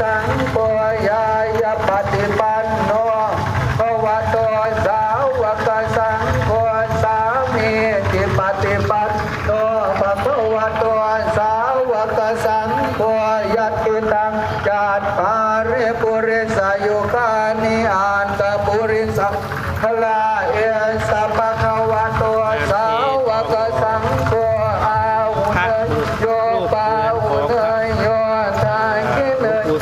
สังโฆยายาปฏิปันโนภวะโตสาวกสังโฆสามีจิปฏิปันโนภวะโตสาวกสังโฆยัตติตังจัตปาริปุริสายุคานิอันตปุริสังขลาเอสัพพะวะโตสาวกสังโฆอาหุเนยโยปาหุเนยโยทาคิ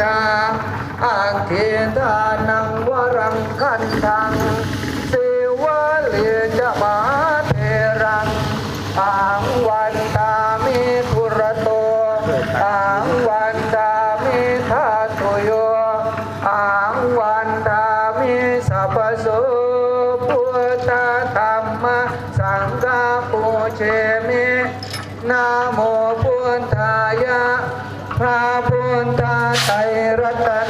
ชาอาทิทานังวรังคันทังสิวะเลจมาเทรังอังวันตามิทุระโตอังวันตามิทัตุโยอังวันตามิสัพพโสพุทธธรรมสังฆปูเชมินะโม พุทธไตรรัตน